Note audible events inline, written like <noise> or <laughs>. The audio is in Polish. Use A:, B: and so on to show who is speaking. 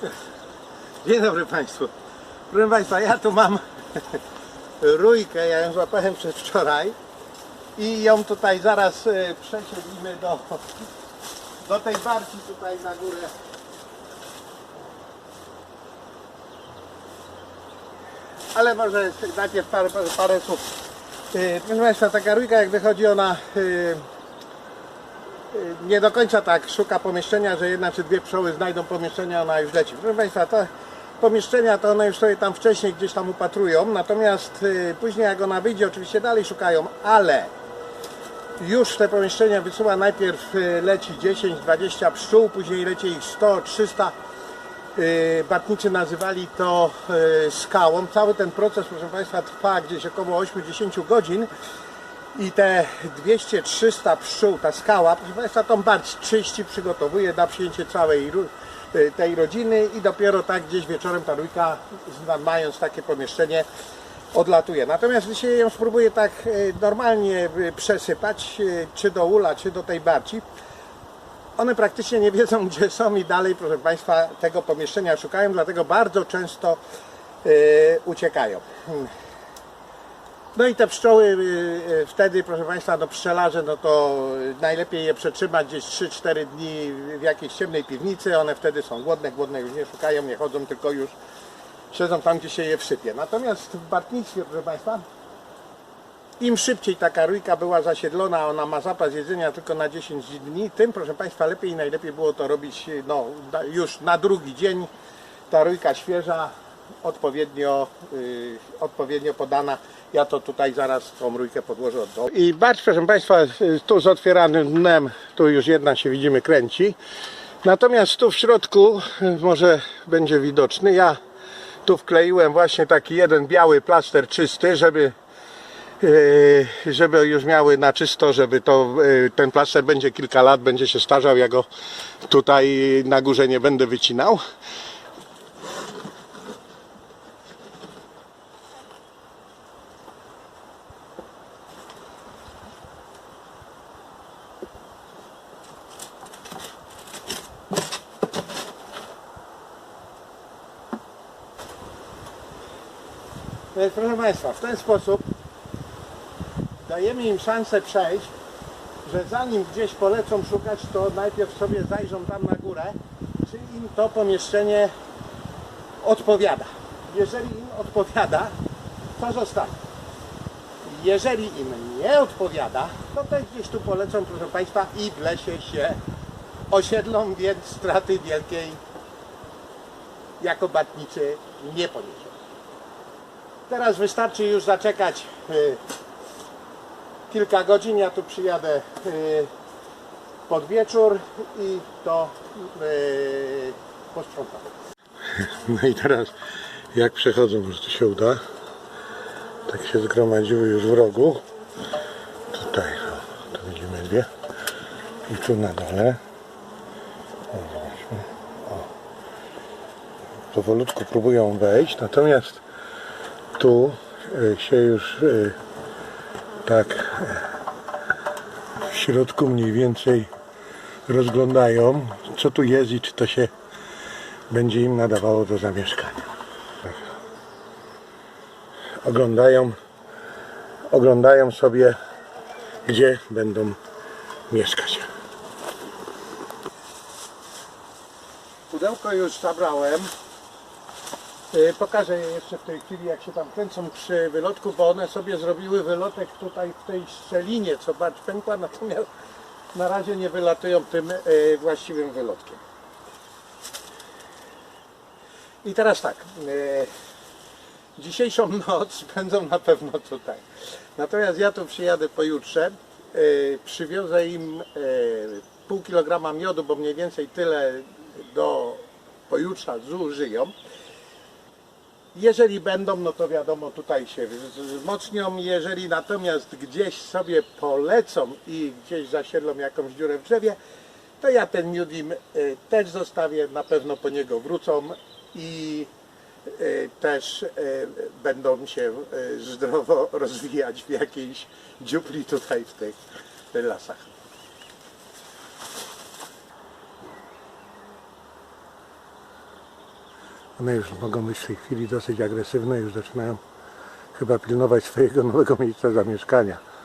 A: <laughs> Dzień dobry Państwu. Proszę Państwa, ja tu mam <laughs> rójkę, ja ją złapałem przedwczoraj i ją tutaj zaraz e, przesiedlimy do, do tej barki tutaj na górę. Ale może najpierw parę, parę, parę słów. E, Proszę Państwa, taka rójka jak wychodzi ona e, nie do końca tak szuka pomieszczenia, że jedna czy dwie pszczoły znajdą pomieszczenie, ona już leci. Proszę Państwa, te pomieszczenia to one już sobie tam wcześniej gdzieś tam upatrują, natomiast y, później jak ona wyjdzie, oczywiście dalej szukają, ale już te pomieszczenia wysyła najpierw y, leci 10-20 pszczół, później leci ich 100, 300. Y, Batnicy nazywali to y, skałą. Cały ten proces, proszę Państwa, trwa gdzieś około 8-10 godzin i te 200-300 pszczół, ta skała, proszę Państwa, tą barć czyści, przygotowuje na przyjęcie całej y, tej rodziny i dopiero tak gdzieś wieczorem ta rójka, mając takie pomieszczenie, odlatuje. Natomiast dzisiaj ją spróbuję tak y, normalnie y, przesypać, czy do ula, czy do tej barci. One praktycznie nie wiedzą, gdzie są i dalej, proszę Państwa, tego pomieszczenia szukają, dlatego bardzo często uciekają. No i te pszczoły y, y, wtedy, proszę Państwa, no pszczelarze, no to najlepiej je przetrzymać gdzieś 3-4 dni w jakiejś ciemnej piwnicy, one wtedy są głodne, głodne już nie szukają, nie chodzą, tylko już siedzą tam, gdzie się je wsypie. Natomiast w bartnictwie, proszę Państwa, im szybciej taka rójka była zasiedlona, ona ma zapas jedzenia tylko na 10 dni, tym, proszę Państwa, lepiej i najlepiej było to robić no, już na drugi dzień. Ta rójka świeża, odpowiednio, y, odpowiednio podana. Ja to tutaj zaraz tą rójkę podłożę od dołu. I barcz, proszę Państwa, tu z otwieranym dnem, tu już jedna się widzimy kręci. Natomiast tu w środku, y, może będzie widoczny, ja tu wkleiłem właśnie taki jeden biały plaster czysty, żeby Yy, żeby już miały na czysto, żeby to yy, ten plaster będzie kilka lat, będzie się starzał, ja go tutaj na górze nie będę wycinał. Więc proszę Państwa, w ten sposób dajemy im szansę przejść, że zanim gdzieś polecą szukać, to najpierw sobie zajrzą tam na górę, czy im to pomieszczenie odpowiada. Jeżeli im odpowiada, to zostanie. Jeżeli im nie odpowiada, to też gdzieś tu polecą, proszę Państwa, i w lesie się osiedlą, więc straty wielkiej jako batnicy nie poniesiemy. Teraz wystarczy już zaczekać y, kilka godzin. Ja tu przyjadę y, pod wieczór i to y, posprzątam. <laughs> No i teraz jak przechodzą, może to się uda. Tak się zgromadziły już w rogu. Tutaj, o, tu widzimy dwie. I tu na dole. O. O. Powolutku próbują wejść, natomiast tu y, się już y, tak w środku mniej więcej rozglądają, co tu jest i czy to się będzie im nadawało do zamieszkania. Tak. Oglądają, oglądają sobie, gdzie będą mieszkać. Pudełko już zabrałem. Y, Pokażę je jeszcze w tej chwili, jak się tam kręcą przy wylotku, bo one sobie zrobiły wylotek tutaj w tej szczelinie, co bardziej pękła, <laughs> natomiast na razie nie wylatują tym y, właściwym wylotkiem. I teraz tak, y, dzisiejszą <laughs> noc spędzą na pewno tutaj. Natomiast ja tu przyjadę pojutrze, przywiozę im pół kilograma miodu, bo mniej więcej tyle do pojutrza zużyją. Jeżeli będą, no to wiadomo, tutaj się wzmocnią. Jeżeli natomiast gdzieś sobie polecą i gdzieś zasiedlą jakąś dziurę w drzewie, to ja ten im y, też zostawię, na pewno po niego wrócą i y, też y, będą się zdrowo <laughs> rozwijać w jakiejś dziupli tutaj w tych lasach. One już mogą być w tej chwili dosyć agresywne, już zaczynają chyba pilnować swojego nowego miejsca zamieszkania.